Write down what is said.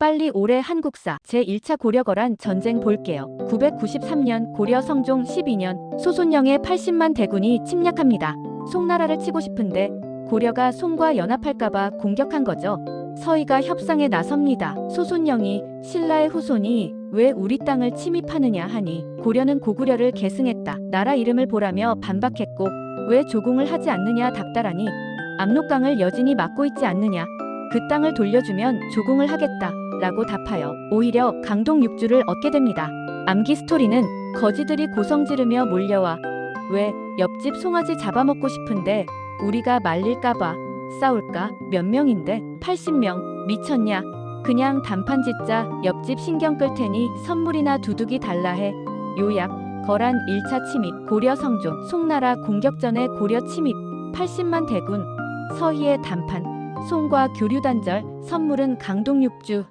빨리 올해 한국사 제1차 고려거란 전쟁 볼게요. 993년 고려 성종 12년 소손령의 80만 대군이 침략합니다. 송나라를 치고 싶은데 고려가 송과 연합할까봐 공격한 거죠. 서희가 협상에 나섭니다. 소손령이 신라의 후손이 왜 우리 땅을 침입하느냐 하니 고려는 고구려를 계승했다. 나라 이름을 보라며 반박했고 왜 조공을 하지 않느냐 닥달하니 압록강을 여진이 막고 있지 않느냐. 그 땅을 돌려주면 조공을 하겠다. 라고 답하여 오히려 강동 육주를 얻게 됩니다. 암기 스토리는 거지들이 고성 지르며 몰려와 왜 옆집 송아지 잡아먹고 싶은데 우리가 말릴까봐 싸울까? 몇 명인데 80명 미쳤냐? 그냥 단판 짓자 옆집 신경 끌 테니 선물이나 두둑이 달라 해. 요약 거란 1차 침입 고려 성종 송나라 공격 전에 고려 침입 80만 대군 서희의 단판 송과 교류 단절 선물은 강동 육주